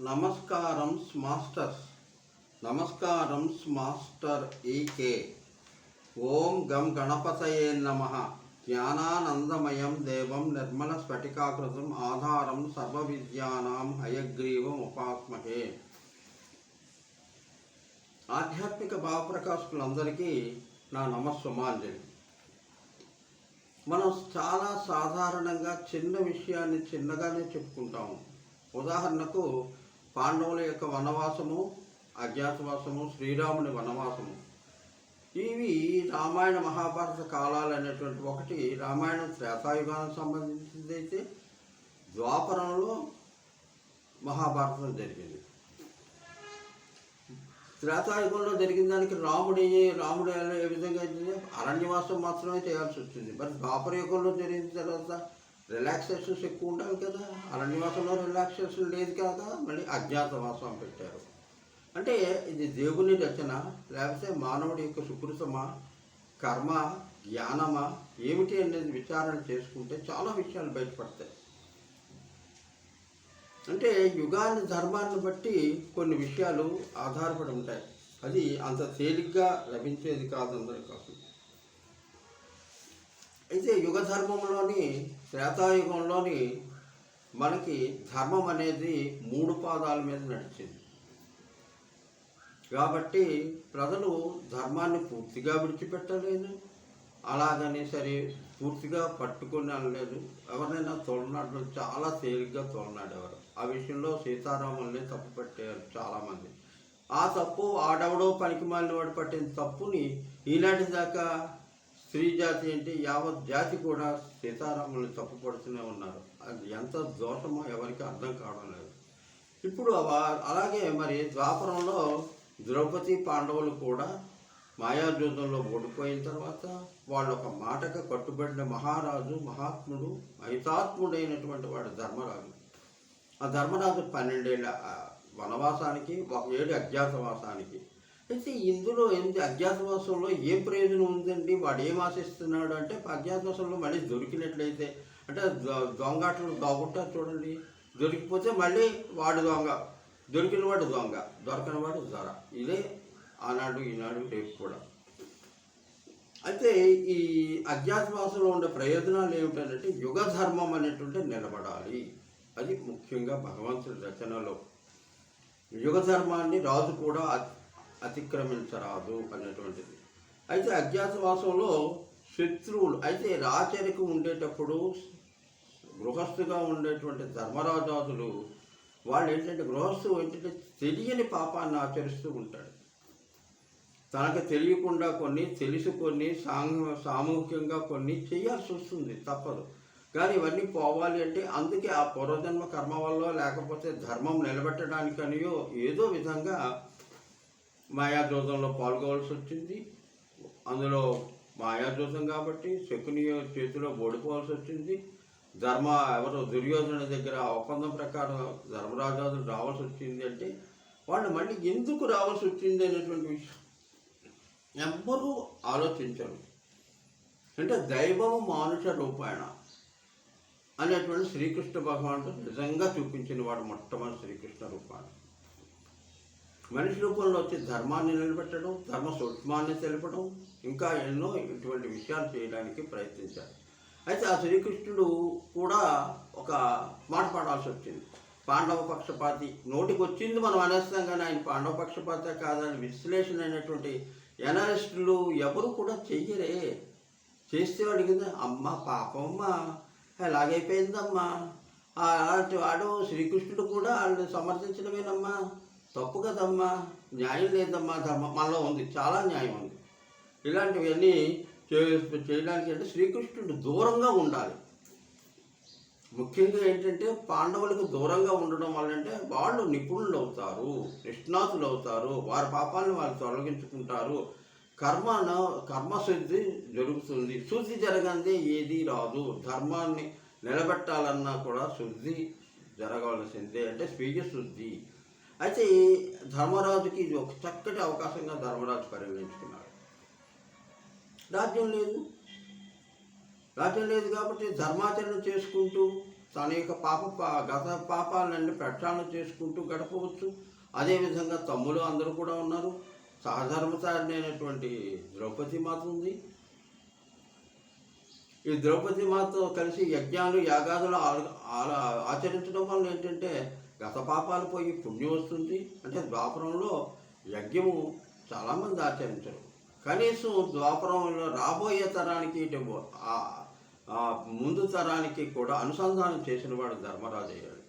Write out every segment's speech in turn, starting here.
నమస్కారం మాస్టర్స్. నమస్కారం మాస్టర్ ఈకే ఓం గం గణపతయే నమ. జ్ఞానానందమయం దేవం నిర్మల స్ఫటికాకృతం ఆధారం సర్వ విద్యానాం హయగ్రీవం ఉపాస్మహే. ఆధ్యాత్మిక భావప్రకాశకులందరికీ నా నమస్సుమాంజలి. మనం చాలా సాధారణంగా చిన్న విషయాన్ని చిన్నగానే చెప్పుకుంటాము. ఉదాహరణకు పాండవుల యొక్క వనవాసము అజ్ఞాతవాసము శ్రీరాముని వనవాసము. ఇవి రామాయణ మహాభారత కాలాలు అనేటువంటి ఒకటి. రామాయణం త్రేతాయుగానికి సంబంధించింది అయితే ద్వాపరంలో మహాభారతం జరిగింది. త్రేతాయుగంలో జరిగిన దానికి రాముడి రాముడు ఎలా- ఏ విధంగా అయితే అరణ్యవాసం మాత్రమే చేయాల్సి వచ్చింది. మరి ద్వాపర యుగంలో జరిగిన తర్వాత రిలాక్సేషన్స్ ఎక్కువ ఉండాలి కదా. అరణ్యవాసంలో రిలాక్సేషన్ లేదు కదా. మళ్ళీ అజ్ఞాతవాసం పెట్టారు. అంటే ఇది దేవుని రచన లేకపోతే మానవుడి యొక్క సుకృతమా కర్మ జ్ఞానమా ఏమిటి అనేది విచారణ చేసుకుంటే చాలా విషయాలు బయటపడతాయి. అంటే యుగాన్ని ధర్మాన్ని బట్టి కొన్ని విషయాలు ఆధారపడి ఉంటాయి. అది అంత తేలిగ్గా లభించేది కాదు అందరి కోసం. అయితే యుగ ధర్మంలోని త్రేతాయుగంలోని మనకి ధర్మం అనేది మూడు పాదాల మీద నడిచింది. కాబట్టి ప్రజలు ధర్మాన్ని పూర్తిగా విడిచిపెట్టలేదు. అలాగని సరే పూర్తిగా పట్టుకుని అనలేదు ఎవరినైనా తోలనాడు చాలా తేలిగ్గా తోలనాడేవారు ఆ విషయంలో సీతారాముల్ని తప్పు పెట్టారు చాలామంది. ఆ తప్పు ఆడవడో పనికి మాలిన వాడు పట్టిన తప్పుని ఈనాటి దాకా స్త్రీ జాతి ఏంటి యావత్ జాతి కూడా సీతారాముల్ని తప్పుపడుతూనే ఉన్నారు. అది ఎంత దోషమో ఎవరికి అర్థం కావడం లేదు. ఇప్పుడు అవ- అలాగే మరి ద్వాపరంలో ద్రౌపది పాండవులు కూడా మాయాజూతంలో ఓడిపోయిన తర్వాత వాళ్ళు ఒక మాటకు కట్టుబడిన మహారాజు మహాత్ముడు మహితాత్ముడైనటువంటి వాడు ధర్మరాజు. ఆ ధర్మరాజు పన్నెండేళ్ళ వనవాసానికి ఒక ఏడు అజ్ఞాతవాసానికి అయితే ఇందులో ఏంటి? అజ్ఞాతవాసంలో ఏం ప్రయోజనం ఉందండి? వాడు ఏం ఆశిస్తున్నాడు అంటే అజ్ఞాతవాసంలో మళ్ళీ దొరికినట్లయితే అంటే దొ- దొంగాటలు దొంగటారు చూడండి. దొరికిపోతే మళ్ళీ వాడు దొంగ. దొరికిన వాడు దొంగ. దొరకని వాడు దొర. ఇదే ఆనాడు ఈనాడు రేపు కూడా. అయితే ఈ అజ్ఞాతవాసంలో ఉండే ప్రయోజనాలు ఏమిటంటే యుగ ధర్మం అనేటువంటి నిలబడాలి. అది ముఖ్యంగా భగవంతుడి రచనలో. యుగ ధర్మాన్ని రాజు కూడా అతిక్రమించరాదు అనేటువంటిది. అయితే అజ్ఞాతవాసంలో శత్రువులు అయితే రాచరిక ఉండేటప్పుడు గృహస్థుగా ఉండేటువంటి ధర్మరాజాదులు వాళ్ళు ఏంటంటే గృహస్థు ఏంటంటే తెలియని పాపాన్ని ఆచరిస్తూ ఉంటాడు. తనకు తెలియకుండా కొన్ని తెలిసి కొన్ని సామూహికంగా కొన్ని చేయాల్సి వస్తుంది తప్పదు. కానీ ఇవన్నీ పోవాలి అంటే అందుకే ఆ పూర్వజన్మ కర్మ వల్ల లేకపోతే ధర్మం నిలబెట్టడానికనియో ఏదో విధంగా మాయాజోతంలో పాల్గొవలసి వచ్చింది అందులో మాయాజోతం కాబట్టి శకుని చేతిలో ఓడిపోవాల్సి వచ్చింది ధర్మ ఎవరు దుర్యోధన దగ్గర ఒప్పందం ప్రకారం ధర్మరాజాదులు రావాల్సి వచ్చింది అంటే వాళ్ళు మళ్ళీ ఎందుకు రావాల్సి వచ్చింది అనేటువంటి విషయం ఎవ్వరూ ఆలోచించరు. అంటే దైవము మానుష రూపాయణ అనేటువంటి శ్రీకృష్ణ భగవానుడు నిజంగా చూపించిన వాడు మొట్టమొదటి శ్రీకృష్ణ రూపాయణ మనిషి రూపంలో వచ్చి ధర్మాన్ని నిలబెట్టడం ధర్మ సూక్ష్మాన్ని తెలపడం ఇంకా ఎన్నో ఇటువంటి విషయాలు చేయడానికి ప్రయత్నించారు. అయితే ఆ శ్రీకృష్ణుడు కూడా ఒక మాట పాడాల్సి వచ్చింది. పాండవ పక్షపాతి నోటికి వచ్చింది మనం అనేస్తాం కానీ ఆయన పాండవ పక్షపాత కాదని విశ్లేషణ అయినటువంటి ఎనలిస్టులు ఎవరు కూడా చెయ్యరే. చేస్తే అడిగింది అమ్మ పాపమ్మ ఎలాగైపోయిందమ్మా? అలాంటి వాడు శ్రీకృష్ణుడు కూడా వాళ్ళని సమర్థించడమేనమ్మా. తప్పు కదమ్మా? న్యాయం లేదమ్మా ధర్మ. మనలో ఉంది చాలా న్యాయం ఉంది. ఇలాంటివన్నీ చే- చేయడానికి అంటే శ్రీకృష్ణుడు దూరంగా ఉండాలి. ముఖ్యంగా ఏంటంటే పాండవులకు దూరంగా ఉండడం వల్ల అంటే వాళ్ళు నిపుణులు అవుతారు నిష్ణాతులు అవుతారు వారి పాపాలను వాళ్ళు తొలగించుకుంటారు. కర్మన కర్మశుద్ధి జరుగుతుంది. శుద్ధి జరగందే ఏది రాదు. ధర్మాన్ని నిలబెట్టాలన్నా కూడా శుద్ధి జరగవలసిందే అంటే స్వీయ శుద్ధి. అయితే ఈ ధర్మరాజుకి ఇది ఒక చక్కటి అవకాశంగా ధర్మరాజు పరిగణించుకున్నాడు. రాజ్యం లేదు. రాజ్యం లేదు కాబట్టి ధర్మాచరణ చేసుకుంటూ తన యొక్క పాప గత పాపాలన్నీ ప్రక్షాళన చేసుకుంటూ గడపవచ్చు. అదేవిధంగా తమ్ముడు అందరూ కూడా ఉన్నారు. సహధర్మచారిణైనటువంటి ద్రౌపది మాత ఉంది. ఈ ద్రౌపది మాతతో కలిసి యజ్ఞాలు యాగాదులు ఆచరించడం వల్ల ఏంటంటే గత పాపాలు పోయి పుణ్యం వస్తుంది అంటే ద్వాపరంలో యజ్ఞము చాలామంది ఆచరించరు. కనీసం ద్వాపరంలో రాబోయే తరానికి ముందు తరానికి కూడా అనుసంధానం చేసిన వాడు ధర్మరాజయ్యాడు.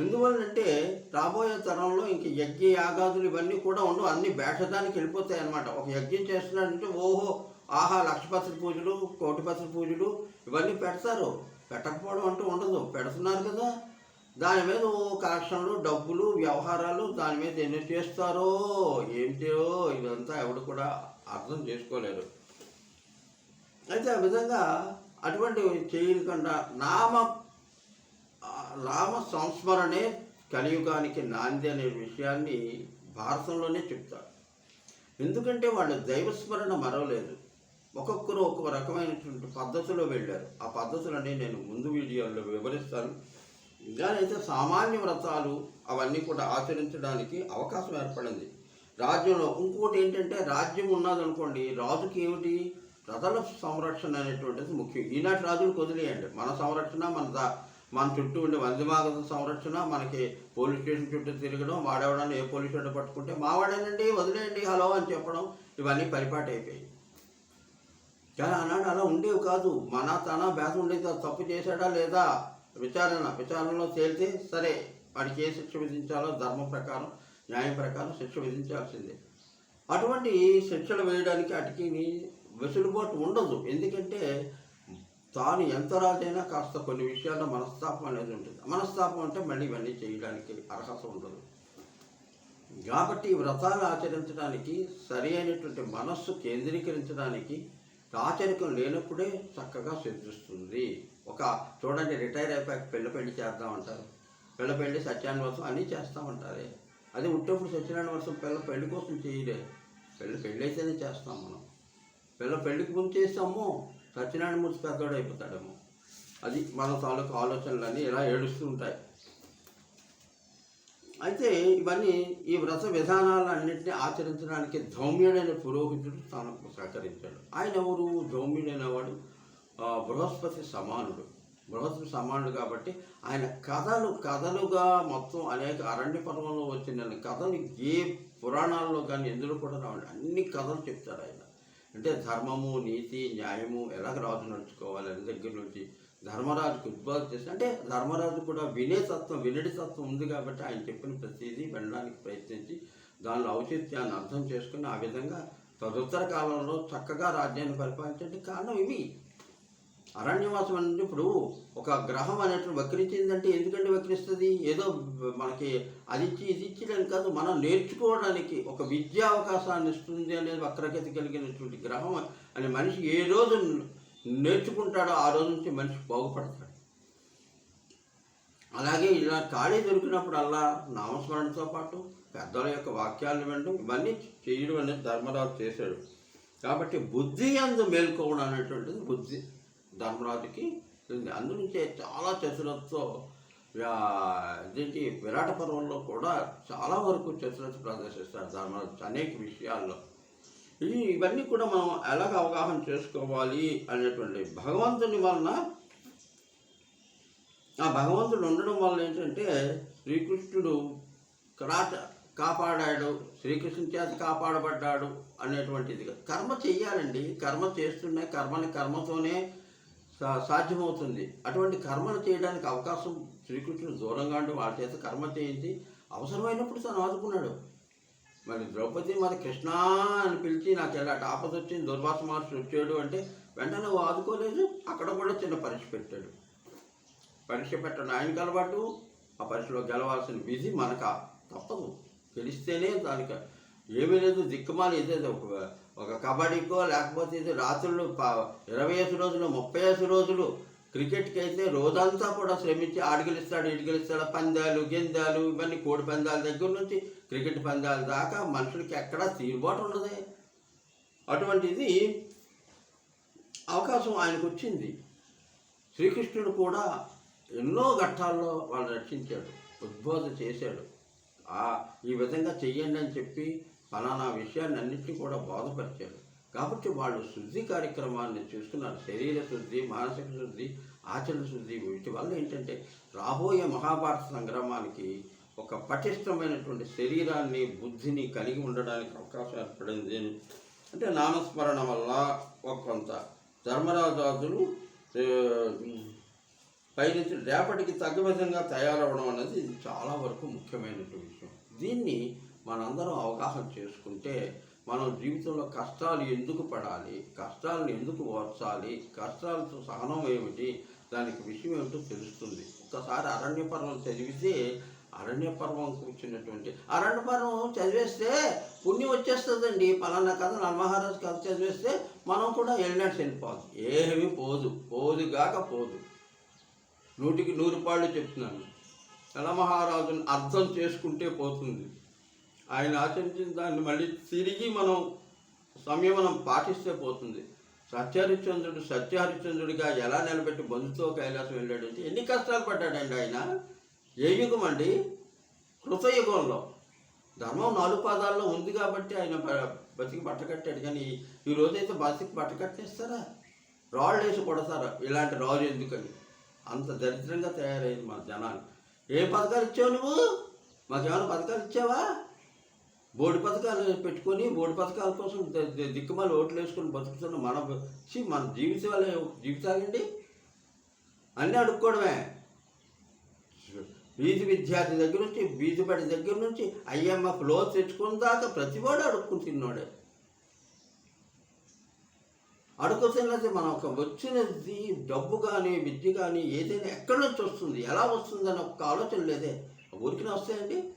ఎందువల్లంటే రాబోయే తరంలో ఇంక యజ్ఞ యాగాదులు ఇవన్నీ కూడా ఉండవు. అన్ని బేషదానికి వెళ్ళిపోతాయి అనమాట ఒక యజ్ఞం చేస్తున్నాడంటే ఓహో ఆహా లక్షపత్రి పూజలు కోటిపత్రి పూజలు ఇవన్నీ పెడతారు. పెట్టకపోవడం అంటూ ఉండదు. పెడుతున్నారు కదా. దాని మీద ఓ కలెక్షన్లు డబ్బులు వ్యవహారాలు దాని మీద ఎన్ని చేస్తారో ఏంటో ఇదంతా ఎవడు కూడా అర్థం చేసుకోలేరు అయితే ఆ విధంగా అటువంటి చేయకుండా నామ నామ సంస్మరణే కలియుగానికి నాంది అనే విషయాన్ని భారతంలోనే చెప్తారు. ఎందుకంటే వాళ్ళు దైవస్మరణ మరవలేదు. ఒక్కొక్కరు ఒక్కొక్క రకమైనటువంటి పద్ధతిలో వెళ్ళారు. ఆ పద్ధతులన్నీ నేను ముందు వీడియోలో వివరిస్తాను. దానైతే సామాన్య వ్రతాలు అవన్నీ కూడా ఆచరించడానికి అవకాశం ఏర్పడింది. రాజ్యంలో ఇంకోటి ఏంటంటే రాజ్యం ఉన్నదనుకోండి రాజుకి ఏమిటి? ప్రజల సంరక్షణ అనేటువంటిది ముఖ్యం. ఈనాటి రాజులకు వదిలేయండి. మన సంరక్షణ మన మన చుట్టూ ఉండే వందిమాగత సంరక్షణ మనకి పోలీస్ స్టేషన్ చుట్టూ తిరగడం వాడేవాడని ఏ పోలీస్ స్టేషన్ పట్టుకుంటే మావాడేనండి వదిలేయండి హలో అని చెప్పడం ఇవన్నీ పరిపాటి అయిపోయాయి. కానీ ఆనాడు అలా ఉండేవి కాదు. మన తన భేదం ఉండేది. తప్పు చేశాడా లేదా? విచారణ విచారణలో తేలితే సరే వాడికి ఏ శిక్ష విధించాలో ధర్మం ప్రకారం న్యాయం ప్రకారం శిక్ష విధించాల్సిందే. అటువంటి శిక్షలు వేయడానికి అటుకి వెసులుబాటు ఉండదు. ఎందుకంటే తాను ఎంత రాజైనా కాస్త కొన్ని విషయాల్లో మనస్తాపం అనేది ఉంటుంది. మనస్తాపం అంటే మళ్ళీ ఇవన్నీ చేయడానికి అర్హత ఉండదు. కాబట్టి వ్రతాలు ఆచరించడానికి సరి అయినటువంటి మనస్సు కేంద్రీకరించడానికి రాచరికం లేనప్పుడే చక్కగా సిద్ధిస్తుంది. ఒక చూడండి రిటైర్ అయిపోయాక పిల్ల పెళ్ళి చేద్దామంటారు పిల్ల పెళ్ళి సత్యాన్ని వర్షం అన్నీ ఉంటారు. అది ఉట్టప్పుడు సత్యనారాయణ వర్షం పిల్ల పెళ్ళి కోసం చేయలే పిల్ల పెళ్ళి అయితేనే చేస్తాం మనం. పిల్ల పెళ్ళికి ముందు చేస్తాము సత్యనారాయణ మూర్తి పెద్దోడు అయిపోతాడేమో. అది మన తాలూకు ఆలోచనలన్నీ ఇలా ఏడుస్తూ ఉంటాయి. అయితే ఇవన్నీ ఈ వ్రత విధానాలన్నింటినీ ఆచరించడానికి ధౌమ్యుడైన పురోహితుడు తనకు సహకరించాడు. ఆయన ఎవరు? ధౌమ్యుడైన వాడు. బృహస్పతి సమానుడు. బృహస్పతి సమానుడు కాబట్టి ఆయన కథలు కథలుగా మొత్తం అనేక అరణ్య పర్వంలో వచ్చిన కథలు ఏ పురాణాల్లో కానీ ఎందులో కూడా రావండి. అన్ని కథలు చెప్తారు ఆయన. అంటే ధర్మము నీతి న్యాయము ఎలాగ రాజు నడుచుకోవాలి? అని దగ్గర నుంచి ధర్మరాజుకు ఉద్బోధ చేసి అంటే ధర్మరాజు కూడా వినే తత్వం వినడి తత్వం ఉంది కాబట్టి ఆయన చెప్పిన ప్రతిదీ వినడానికి ప్రయత్నించి దానిలో ఔచిత్యాన్ని అర్థం చేసుకుని ఆ విధంగా తదుత్తర కాలంలో చక్కగా రాజ్యాన్ని పరిపాలించడానికి కారణం ఇవి. అరణ్యవాసం అంటే ఇప్పుడు ఒక గ్రహం అనేటువంటి వక్రించిందంటే ఎందుకంటే వక్రిస్తుంది? ఏదో మనకి అది ఇచ్చి ఇది ఇచ్చిదని కాదు. మనం నేర్చుకోవడానికి ఒక విద్యా అవకాశాన్ని ఇస్తుంది అనేది వక్రగతి కలిగినటువంటి గ్రహం అనే మనిషి ఏ రోజు నేర్చుకుంటాడో ఆ రోజు నుంచి మనిషి బాగుపడతాడు. అలాగే ఇలా ఖాళీ దొరికినప్పుడల్లా నామస్మరణతో పాటు పెద్దల యొక్క వాక్యాలను వినడం ఇవన్నీ చేయడం అనేది ధర్మరాజు చేశాడు. కాబట్టి బుద్ధి అందు మేల్కోవడం అనేటువంటిది బుద్ధి. ధర్మరాజుకి ఉంది అందునుంచే చాలా చతురతతో ఇదేంటి విరాట పర్వంలో కూడా చాలా వరకు చతురత్తు ప్రదర్శిస్తారు ధర్మరాజు అనేక విషయాల్లో. ఈ ఇవన్నీ కూడా మనం ఎలాగ అవగాహన చేసుకోవాలి అనేటువంటి భగవంతుని వలన ఆ భగవంతుడు ఉండడం వల్ల ఏంటంటే శ్రీకృష్ణుడు రాట కాపాడాడు శ్రీకృష్ణుని చేత కాపాడబడ్డాడు అనేటువంటిది. కర్మ చెయ్యాలండి కర్మ చేస్తున్న కర్మని కర్మతోనే సాధ్యమవుతుంది. అటువంటి కర్మను చేయడానికి అవకాశం శ్రీకృష్ణుడు దూరంగా ఉండి వాళ్ళ చేత కర్మ చేయించి అవసరమైనప్పుడు తను ఆదుకున్నాడు. మరి ద్రౌపది మరి కృష్ణ అని పిలిచి నాకు ఎలాంటి ఆపద వచ్చింది దుర్వాస మహర్షి వచ్చాడు అంటే వెంటనే నువ్వు ఆదుకోలేదు అక్కడ కూడా చిన్న పరీక్ష పెట్టాడు. పరీక్ష పెట్టడం ఆయనకి అలవాటు. ఆ పరీక్షలో గెలవాల్సిన విధి మనక తప్పదు. గెలిస్తేనే దానికి ఏమీ లేదు దిక్కుమాలి ఏదైతే ఒక ఒక కబడ్డీకో లేకపోతే ఇది రాత్రులు ఇరవై ఐదు రోజులు ముప్పై ఐదు రోజులు క్రికెట్కి అయితే రోజంతా కూడా శ్రమించి ఆడు గెలుస్తాడు పందాలు గిందాలు ఇవన్నీ కోడి పందాల దగ్గర నుంచి క్రికెట్ పందాల దాకా మనుషులకి ఎక్కడా తీరుబాటు ఉండదు. అటువంటిది అవకాశం ఆయనకు వచ్చింది శ్రీకృష్ణుడు కూడా ఎన్నో ఘట్టాల్లో వాళ్ళు రక్షించాడు ఉద్బోధ చేశాడు. ఈ విధంగా చెయ్యండి అని చెప్పి ఫలానా విషయాన్ని అన్నింటినీ కూడా బోధపరిచారు కాబట్టి వాళ్ళు శుద్ధి కార్యక్రమాన్ని చూస్తున్నారు. శరీర శుద్ధి మానసిక శుద్ధి ఆచరణ శుద్ధి వీటి వల్ల ఏంటంటే రాబోయే మహాభారత సంగ్రామానికి ఒక పటిష్టమైనటువంటి శరీరాన్ని బుద్ధిని కలిగి ఉండడానికి అవకాశం ఏర్పడింది అంటే నామస్మరణ వల్ల ఒక కొంత ధర్మరాజాదులు పైనుంచి రేపటికి తగ్గ విధంగా తయారవడం అనేది ఇది చాలా వరకు ముఖ్యమైనటువంటి విషయం. దీన్ని మనందరం అవగాహన చేసుకుంటే మనం జీవితంలో కష్టాలు ఎందుకు పడాలి కష్టాలను ఎందుకు ఓర్చాలి కష్టాలతో సహనం ఏమిటి దానికి విషయం ఏమిటో తెలుస్తుంది. ఒకసారి అరణ్య పర్వం చదివితే అరణ్య పర్వం కూర్చున్నటువంటి అరణ్య పర్వం చదివేస్తే పుణ్యం వచ్చేస్తుందండి. పలానా కథ నరమహారాజు కథ చదివేస్తే మనం కూడా వెళ్ళినట్టు వెళ్ళిపోదు ఏమీ పోదు పోదు గాక పోదు. నూటికి నూరు పాళ్ళు చెప్తున్నాను. మహారాజుని అర్థం చేసుకుంటే పోతుంది. ఆయన ఆచరించిన దాన్ని మళ్ళీ తిరిగి మనం సంయమనం పాటిస్తే పోతుంది. సత్యహరిశ్చంద్రుడు సత్యహరిశ్చంద్రుడిగా ఎలా నిలబెట్టి బంధుతో కైలాసం వెళ్ళాడంటే ఎన్ని కష్టాలు పడ్డాడండి ఆయన? ఏ యుగం అండి? కృతయుగంలో. ధర్మం నాలుగు పాదాల్లో ఉంది కాబట్టి ఆయన బతికి బట్టకట్టాడు కానీ ఈ రోజైతే బతికి బట్టకట్టేస్తారా రాళ్ళు వేసి కొడతారా? ఇలాంటి రాజు ఎందుకని? అంత దరిద్రంగా తయారైంది మా జనాలు. ఏ పథకాలు ఇచ్చావు నువ్వు? మాకేమైనా పథకాలు ఇచ్చావా? బోర్డు పథకాలు పెట్టుకొని బోర్డు పథకాల కోసం దిక్కుమాలి ఓట్లు వేసుకొని బతుకుతున్న మన బ- మన జీవితాలే జీవితాలండి అన్నీ అడుక్కోవడమే. వీధి విద్యార్థి దగ్గర నుంచి వీధి బడి దగ్గర నుంచి అయ్యమ్మ క్లోజ్ తెచ్చుకున్న దాకా ప్రతివాడు అడుక్కుని తిన్నాడే. అడుగుతున్నది మనం ఒక వచ్చినది డబ్బు కానీ విద్య కానీ ఏదైనా ఎక్కడి నుంచి వస్తుంది ఎలా వస్తుందని ఒక ఆలోచన లేదే. ఊరికి వస్తాయండి.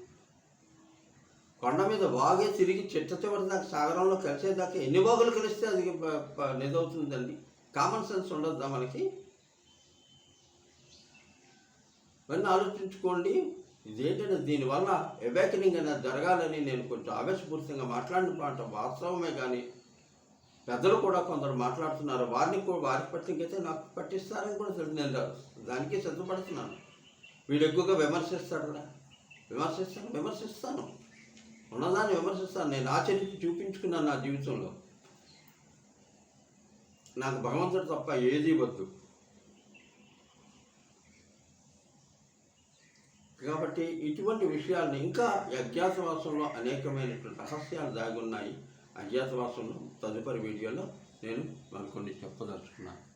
కొండ మీద బాగా తిరిగి చెట్ల చివరి దాకా సాగరంలో కలిసేదాకా ఎన్ని బాగులు కలిస్తే అది నిజవుతుందండి నిదవుతుందండి. కామన్ సెన్స్ ఉండద్దా మనకి? ఇవన్నీ ఆలోచించుకోండి. ఇదేంటంటే దీనివల్ల ఎవాకనింగ్ అనేది జరగాలని నేను కొంచెం ఆవేశపూరితంగా మాట్లాడిన మాట వాస్తవమే కానీ పెద్దలు కూడా కొందరు మాట్లాడుతున్నారు. వారిని కూడా వారికి పట్టినకైతే నాకు పట్టిస్తారని కూడా తెలుసు. నేను దానికి సిద్ధపడుతున్నాను. వీడు ఎక్కువగా విమర్శిస్తాడురా విమర్శిస్తాను విమర్శిస్తాను. ఉన్నదాన్ని విమర్శిస్తాను. నేను ఆచరించి చూపించుకున్నాను నా జీవితంలో. నాకు భగవంతుడు తప్ప ఏదీ వద్దు. కాబట్టి ఇటువంటి విషయాలను ఇంకా అజ్ఞాతవాసంలో అనేకమైనటువంటి రహస్యాలు దాగి ఉన్నాయి. అజ్ఞాతవాసంలో తదుపరి వీడియోలో నేను మరికొన్ని చెప్పదలుచుకున్నాను.